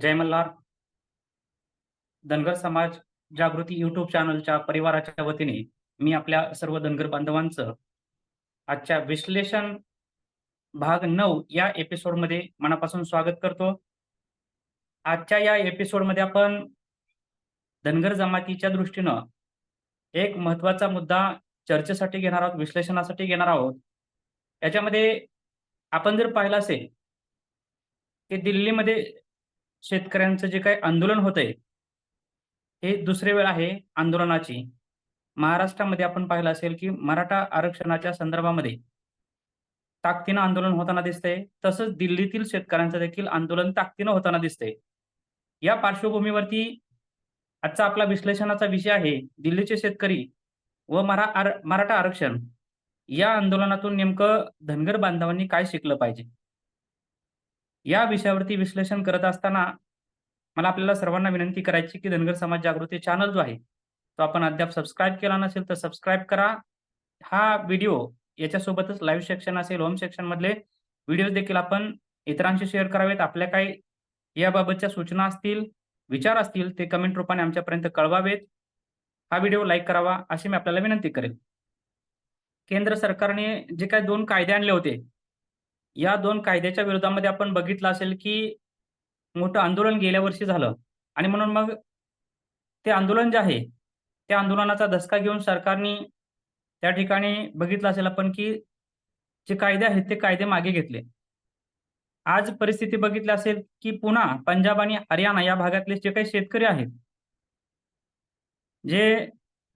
जय मल्हार. धनगर समाज जागृती युट्यूब चॅनलच्या परिवाराच्या वतीने मी आपल्या सर्व धनगर बांधवांचं आजच्या विश्लेषण भाग नऊ या एपिसोडमध्ये मनापासून स्वागत करतो. आजच्या या एपिसोडमध्ये आपण धनगर जमातीच्या दृष्टीनं एक महत्त्वाचा मुद्दा चर्चेसाठी घेणार आहोत विश्लेषणासाठी घेणार आहोत. याच्यामध्ये आपण जर पाहिलं असेल की दिल्लीमध्ये शेतकऱ्यांचं जे काही आंदोलन होतंय हे दुसरे वेळ आहे आंदोलनाची. महाराष्ट्रामध्ये आपण पाहिलं असेल की मराठा आरक्षणाच्या संदर्भामध्ये ताकदीनं आंदोलन होताना दिसतंय तसंच दिल्लीतील शेतकऱ्यांचं देखील आंदोलन ताकदीनं होताना दिसतंय. या पार्श्वभूमीवरती आजचा आपला विश्लेषणाचा विषय आहे दिल्लीचे शेतकरी व मरा आर मराठा आरक्षण. या आंदोलनातून नेमकं धनगर बांधवांनी काय शिकलं पाहिजे? या विषयावरती विश्लेषण करत असताना मला आपल्याला सर्वांना विनंती करायची की धनगर समाज जागृती चॅनल जो आहे तो आपण अद्याप सबस्क्राईब केला नसेल तर सबस्क्राईब करा. हा व्हिडिओ याच्यासोबतच लाईव्ह सेक्शन असेल होम सेक्शन मधले व्हिडिओ देखील आपण इतरांशी शेअर करावेत. आपल्या काही याबाबतच्या सूचना असतील विचार असतील ते कमेंट रूपाने आमच्यापर्यंत कळवावेत. हा व्हिडिओ लाईक करावा अशी मी आपल्याला विनंती करेल केंद्र सरकारने जे काही दोन कायदे आणले होते या दोन कायद्याच्या विरोधामध्ये आपण बघितलं असेल की मोठं आंदोलन गेल्या वर्षी झालं. आणि म्हणून मग ते आंदोलन जे आहे त्या आंदोलनाचा धसका घेऊन सरकारने त्या ठिकाणी बघितलं असेल आपण की जे कायदे आहेत ते कायदे मागे घेतले. आज परिस्थिती बघितली असेल की पुन्हा पंजाब आणि हरियाणा या भागातले जे काही शेतकरी आहेत जे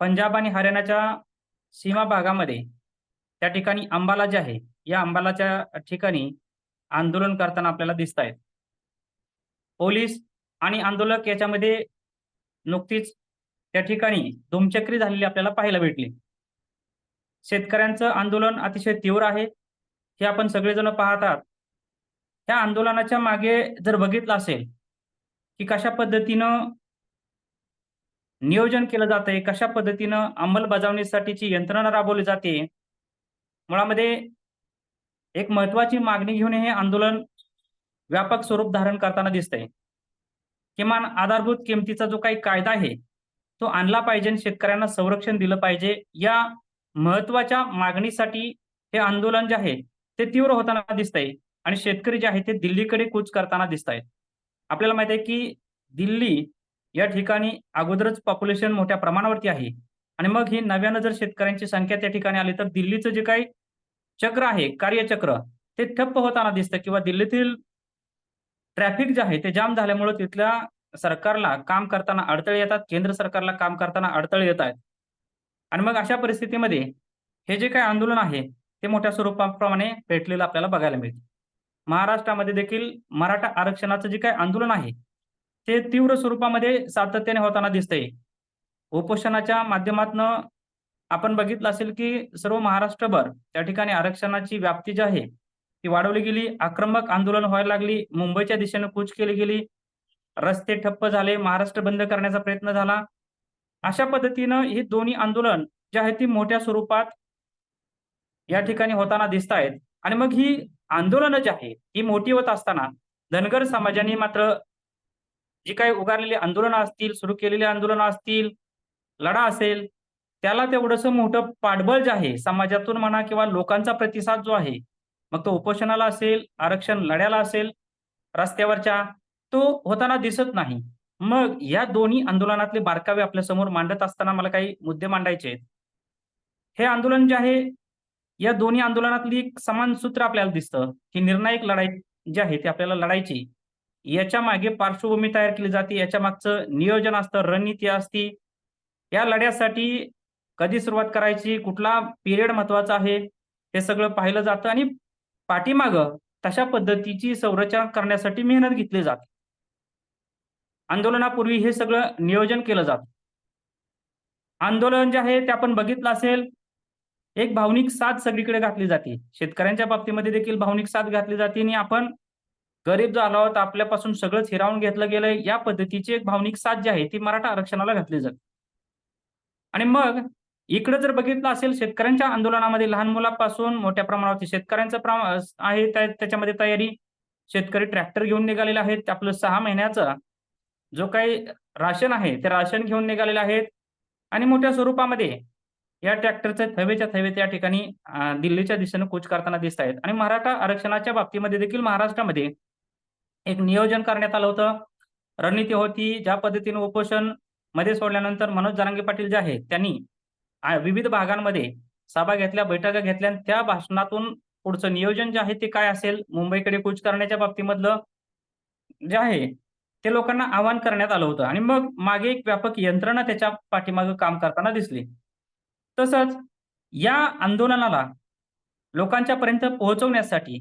पंजाब आणि हरियाणाच्या सीमा भागामध्ये त्या ठिकाणी अंबाला जे आहे या अंबालाच्या ठिकाणी आंदोलन करताना आपल्याला दिसत आहेत पोलीस आणि आंदोलक याच्यामध्ये नुकतीच त्या ठिकाणी दुमचक्री झालेली आपल्याला पाहायला भेटली. शेतकऱ्यांचं आंदोलन अतिशय तीव्र आहे. हे आपण सगळेजण पाहतात त्या आंदोलनाच्या मागे जर बघितलं असेल की कशा पद्धतीनं नियोजन केलं जातंय कशा पद्धतीनं अंमलबजावणीसाठीची यंत्रणा राबवली जाते मुळामध्ये एक महत्वाची मागणी घेऊन हे आंदोलन व्यापक स्वरूप धारण करताना दिसतंय. किमान आधारभूत किमतीचा जो काही कायदा आहे तो आणला पाहिजे शेतकऱ्यांना संरक्षण दिलं पाहिजे. या महत्त्वाच्या मागणीसाठी हे आंदोलन जे आहे ते तीव्र होताना दिसतंय आणि शेतकरी जे आहे ते दिल्लीकडे कूच करताना दिसत आहेत आपल्याला माहीत आहे की दिल्ली या ठिकाणी अगोदरच पॉप्युलेशन मोठ्या प्रमाणावरती आहे. आणि मग ही नव्यानं जर शेतकऱ्यांची संख्या त्या ठिकाणी आली तर दिल्लीचं जे काही चक्र आहे कार्यचक्र ते ठप्प होताना दिसतं. किंवा दिल्लीतील ट्रॅफिक जे आहे ते जाम झाल्यामुळे तिथल्या सरकारला काम करताना अडथळे येतात. केंद्र सरकारला काम करताना अडथळे येत आहेत. आणि मग अशा परिस्थितीमध्ये हे जे काही आंदोलन आहे ते मोठ्या स्वरूपाप्रमाणे पेटलेलं आपल्याला बघायला मिळते. महाराष्ट्रामध्ये देखील मराठा आरक्षणाचं जे काही आंदोलन आहे ते तीव्र स्वरूपामध्ये सातत्याने होताना दिसतंय. उपोषणाच्या माध्यमातून आपण बघितलं असेल की सर्व महाराष्ट्रभर त्या ठिकाणी आरक्षणाची व्याप्ती जी आहे ती वाढवली गेली. आक्रमक आंदोलन व्हायला लागली. मुंबईच्या दिशेने कूच केली गेली. रस्ते ठप्प झाले. महाराष्ट्र बंद करण्याचा प्रयत्न झाला. अशा पद्धतीनं ही दोन्ही आंदोलन जे आहे ती मोठ्या स्वरूपात या ठिकाणी होताना दिसत आहेत आणि मग ही आंदोलनं जी आहे ही मोठी होत असताना धनगर समाजाने मात्र जी काही उगारलेली आंदोलनं असतील सुरू केलेली आंदोलनं असतील लढा असेल त्याला तेवढंसं मोठं पाठबळ जे आहे समाजातून म्हणा किंवा लोकांचा प्रतिसाद जो आहे मग तो उपोषणाला असेल आरक्षण लढ्याला असेल रस्त्यावरच्या तो होताना दिसत नाही. मग या दोन्ही आंदोलनातले बारकावे आपल्यासमोर मांडत असताना मला काही मुद्दे मांडायचे आहेत. हे आंदोलन जे आहे या दोन्ही आंदोलनातली एक समान सूत्र आपल्याला दिसतं की निर्णायक लढाई जी आहे ती आपल्याला लढायची. याच्या मागे पार्श्वभूमी तयार केली जाते याच्या मागचं नियोजन असतं रणनीती असती या लढ्यासाठी कधी सुरुवात करायची कुठला पिरियड महत्त्वाचा आहे हे सगळं पाहिलं जातं आणि पाठीमाग तशा पद्धतीची संरचना करण्यासाठी मेहनत घेतली जाते. आंदोलनापूर्वी हे सगळं नियोजन केलं जातं. आंदोलन जे आहे ते आपण बघितलं असेल एक भावनिक साथ सगळीकडे घातली जाते. शेतकऱ्यांच्या बाबतीमध्ये देखील भावनिक साथ घातली जाते आणि आपण गरीब जो आलो आहोत आपल्यापासून सगळंच हिरावून घेतलं गेलं या पद्धतीची एक भावनिक साथ जी आहे ती मराठा आरक्षणाला घातली जाते. आणि मग इकडे जर बघितलं असेल शेतकऱ्यांच्या आंदोलनामध्ये लहान मुलापासून मोठ्या प्रमाणावरती शेतकऱ्यांचं प्रमाण आहे त्याच्यामध्ये तयारी. शेतकरी ट्रॅक्टर घेऊन निघालेले आहेत. आपलं सहा महिन्याचं जो काही राशन आहे ते राशन घेऊन निघालेले आहेत. आणि मोठ्या स्वरूपामध्ये या ट्रॅक्टरचे थवेच्या थवे त्या ठिकाणी दिल्लीच्या दिशेने कूच करताना दिसत आहेत. आणि मराठा आरक्षणाच्या बाबतीमध्ये देखील महाराष्ट्रामध्ये एक नियोजन करण्यात आलं होतं. रणनीती होती ज्या पद्धतीने उपोषण मध्ये सोडल्यानंतर मनोज जरांगे पाटील जे आहेत त्यांनी विविध भागांमध्ये सभा घेतल्या बैठका घेतल्या त्या भाषणातून पुढचं नियोजन जे आहे ते काय असेल मुंबईकडे कूच करण्याच्या बाबतीमधलं जे आहे ते लोकांना आवाहन करण्यात आलं होतं. आणि मग मागे एक व्यापक यंत्रणा त्याच्या पाठीमागे काम करताना दिसली. तसंच या आंदोलनाला लोकांच्या पर्यंत पोहोचवण्यासाठी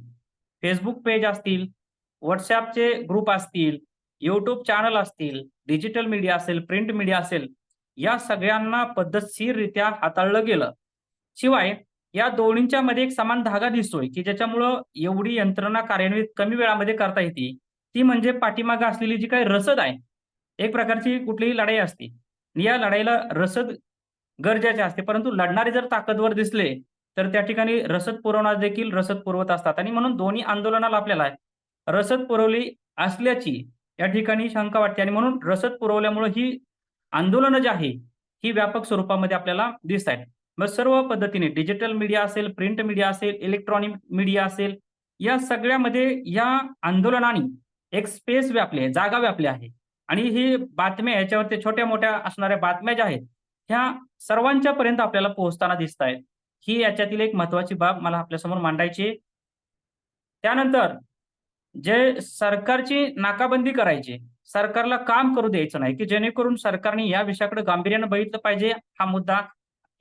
फेसबुक पेज असतील व्हॉट्सअपचे ग्रुप असतील युट्यूब चॅनल असतील डिजिटल मीडिया असेल प्रिंट मीडिया असेल या सगळ्यांना पद्धतशीररित्या हाताळलं गेलं. शिवाय या दोन्हींच्या मध्ये एक समान धागा दिसतोय की ज्याच्यामुळं एवढी यंत्रणा कार्यान्वित कमी वेळामध्ये करता येते. ती म्हणजे पाठीमागे असलेली जी काही रसद आहे एक प्रकारची कुठलीही लढाई असते. या लढाईला रसद गरजेचे असते परंतु लढणारे जर ताकदवर दिसले तर त्या ठिकाणी रसद पुरवणार देखील रसद पुरवत असतात. आणि म्हणून दोन्ही आंदोलनाला आपल्याला रसद पुरवली असल्याची या ठिकाणी शंका वाटते. आणि म्हणून रसद पुरवल्यामुळे ही आंदोलनं जी आहे ही व्यापक स्वरूपामध्ये आपल्याला दिसत आहेत. मग सर्व पद्धतीने डिजिटल मीडिया असेल प्रिंट मीडिया असेल इलेक्ट्रॉनिक मीडिया असेल या सगळ्यामध्ये या आंदोलनाने एक स्पेस व्यापली आहे जागा व्यापली आहे. आणि ही बातम्या याच्यावरती छोट्या मोठ्या असणाऱ्या बातम्या ज्या आहेत ह्या सर्वांच्या पर्यंत आपल्याला पोहोचताना दिसत आहेत. ही याच्यातील एक महत्वाची बाब मला आपल्यासमोर मांडायची त्यानंतर जे सरकारची नाकाबंदी करायची सरकारला काम करू द्यायचं नाही की जेणेकरून सरकारने या विषयाकडे गांभीर्यानं बघितलं पाहिजे हा मुद्दा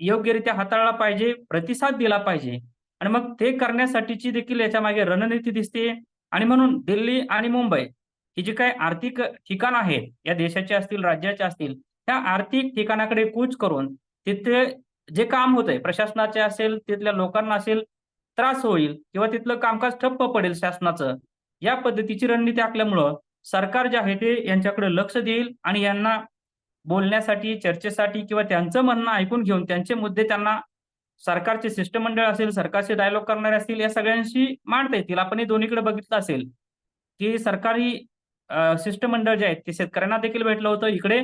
योग्यरित्या हाताळला पाहिजे प्रतिसाद दिला पाहिजे. आणि मग ते करण्यासाठीची देखील याच्या मागे रणनीती दिसते. आणि म्हणून दिल्ली आणि मुंबई ही जी काही आर्थिक ठिकाण आहेत या देशाचे असतील राज्याचे असतील त्या आर्थिक ठिकाणाकडे कूच करून तिथे जे काम होतंय प्रशासनाचे असेल तिथल्या लोकांना असेल त्रास होईल किंवा तिथलं कामकाज ठप्प पडेल शासनाचं या पद्धतीची रणनीती आखल्यामुळं सरकार जे आहे ते यांच्याकडे लक्ष देईल आणि यांना बोलण्यासाठी चर्चेसाठी किंवा त्यांचं म्हणणं ऐकून घेऊन त्यांचे मुद्दे त्यांना सरकारचे शिष्टमंडळ असेल सरकारचे डायलॉग करणारे असतील या सगळ्यांशी मांडता येतील. आपण हे दोन्हीकडे बघितलं असेल की सरकारी शिष्टमंडळ जे आहेत ते शेतकऱ्यांना देखील भेटलं होतं. इकडे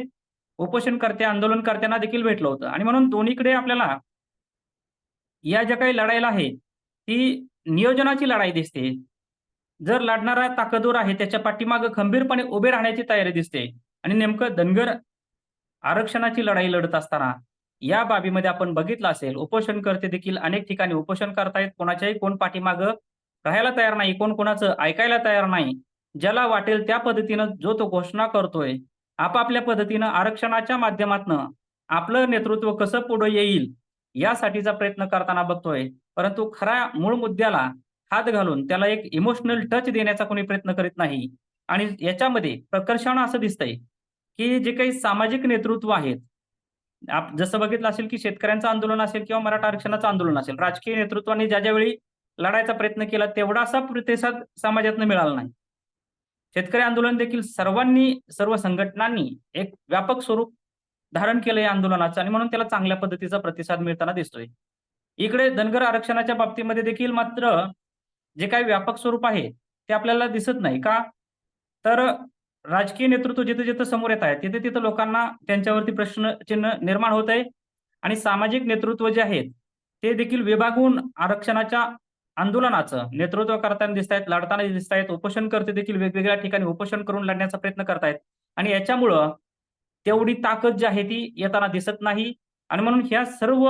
उपोषणकर्ते आंदोलनकर्त्यांना देखील भेटलं होतं. आणि म्हणून दोन्हीकडे आपल्याला या ज्या काही लढाईला आहे ती नियोजनाची लढाई दिसते. जर लढणारा ताकदवर आहे त्याच्या पाठीमागं खंबीरपणे उभे राहण्याची तयारी दिसते. आणि नेमकं धनगर आरक्षणाची लढाई लढत असताना या बाबीमध्ये आपण बघितलं असेल उपोषणकर्ते देखील अनेक ठिकाणी उपोषण करतायत. कोणाच्याही कोण पाठीमागं राहायला तयार नाही कोण कोणाचं ऐकायला तयार नाही. ज्याला वाटेल त्या पद्धतीनं जो तो घोषणा करतोय आपापल्या पद्धतीनं आरक्षणाच्या माध्यमातनं आपलं नेतृत्व कसं पुढे येईल यासाठीचा प्रयत्न करताना बघतोय. परंतु खऱ्या मूळ मुद्द्याला हात घालून त्याला एक इमोशनल टच देण्याचा कोणी प्रयत्न करीत नाही. आणि याच्यामध्ये प्रकर्षानं असं दिसतंय की जे काही सामाजिक नेतृत्व आहेत आप जसं बघितलं असेल की शेतकऱ्यांचं आंदोलन असेल किंवा मराठा आरक्षणाचं आंदोलन असेल राजकीय नेतृत्वाने ज्या ज्यावेळी लढायचा प्रयत्न केला तेवढासा प्रतिसाद समाजातनं मिळाला नाही. शेतकरी आंदोलन देखील सर्वांनी सर्व संघटनांनी एक व्यापक स्वरूप धारण केलं या आंदोलनाचं आणि म्हणून त्याला चांगल्या पद्धतीचा प्रतिसाद मिळताना दिसतोय. इकडे धनगर आरक्षणाच्या बाबतीमध्ये देखील मात्र जे काही व्यापक स्वरूप आहे ते आपल्याला दिसत नाही. का? तर राजकीय नेतृत्व जिथे जिथे समोर येत आहे तिथे तिथे लोकांना त्यांच्यावरती प्रश्न चिन्ह निर्माण होत आहे आणि सामाजिक नेतृत्व जे आहेत ते देखील विभागून आरक्षणाच्या आंदोलनाचं नेतृत्व करताना दिसत आहेत लढताना दिसत आहेत उपोषण करते देखील वेगवेगळ्या ठिकाणी उपोषण करून लढण्याचा प्रयत्न करतायत आणि याच्यामुळं तेवढी ताकद जी आहे ती येताना दिसत नाही. आणि म्हणून ह्या सर्व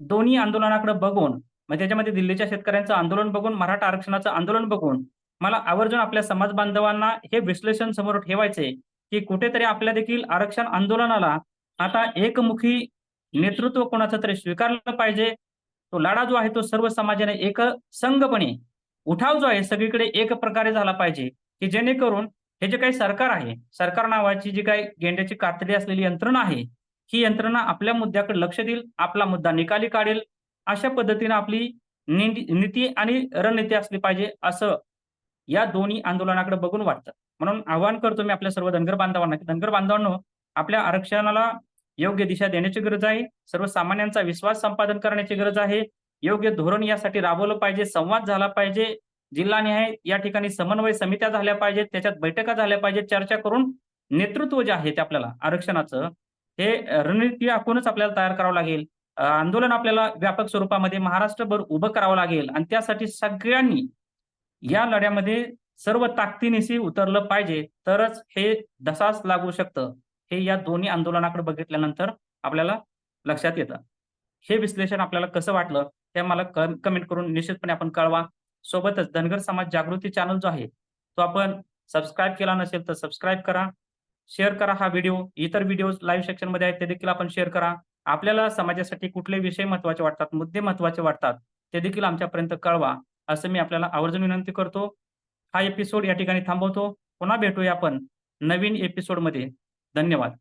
दोन्ही आंदोलनाकडे बघून मग त्याच्यामध्ये दिल्लीच्या शेतकऱ्यांचं आंदोलन बघून मराठा आरक्षणाचं आंदोलन बघून मला आवर्जून आपल्या समाज बांधवांना हे विश्लेषण समोर ठेवायचे की कुठेतरी आपल्या देखील आरक्षण आंदोलनाला आता एकमुखी नेतृत्व कोणाचं तरी स्वीकारलं पाहिजे. तो लढा जो आहे तो सर्व समाजाने एक संघपणे उठाव जो आहे सगळीकडे एक प्रकारे झाला पाहिजे की जेणेकरून हे जे काही सरकार आहे सरकार नावाची जी काही गेंड्याची कातडी असलेली यंत्रणा आहे ही यंत्रणा आपल्या मुद्द्याकडे लक्ष देईल आपला मुद्दा निकाली काढेल अशा पद्धतीने आपली नीती नीती आणि रणनीती असली पाहिजे असं या दोन्ही आंदोलनाकडे बघून वाटतं. म्हणून आवाहन करतो मी आपल्या सर्व धनगर बांधवांना की धनगर बांधवांनो आपल्या आरक्षणाला योग्य दिशा देण्याची गरज आहे. सर्वसामान्यांचा विश्वास संपादन करण्याची गरज आहे. योग्य धोरण यासाठी राबवलं पाहिजे संवाद झाला पाहिजे. जिल्हानिहाय या ठिकाणी समन्वय समित्या झाल्या पाहिजेत. त्याच्यात बैठका झाल्या पाहिजेत. चर्चा करून नेतृत्व जे आहे ते आपल्याला आरक्षणाचं हे रणनीती आखूनच आपल्याला तयार करावं लागेल. आंदोलन आपल्याला व्यापक स्वरूपामध्ये महाराष्ट्रभर उभं करावं लागेल. आणि त्यासाठी सगळ्यांनी या लढ्यामध्ये सर्व ताकदीनिशी उतरलं पाहिजे. तरच हे दसास लागू शकतं. हे या दोन्ही आंदोलनाकडे बघितल्यानंतर आपल्याला लक्षात येतं. हे विश्लेषण आपल्याला कसं वाटलं ते मला कमेंट करून निश्चितपणे आपण कळवा. सोबतच धनगर समाज जागृती चॅनल जो आहे तो आपण सबस्क्राईब केला नसेल तर सबस्क्राईब करा. शेअर करा हा व्हिडिओ. इतर व्हिडिओ लाईव्ह सेक्शनमध्ये आहेत ते देखील आपण शेअर करा. आपल्याला समाजासाठी कुठले विषय महत्त्वाचे वाटतात मुद्दे महत्त्वाचे वाटतात ते देखील आमच्यापर्यंत कळवा असं मी आपल्याला आवर्जून विनंती करतो. हा एपिसोड या ठिकाणी थांबवतो. पुन्हा भेटूया आपण नवीन एपिसोडमध्ये धन्यवाद.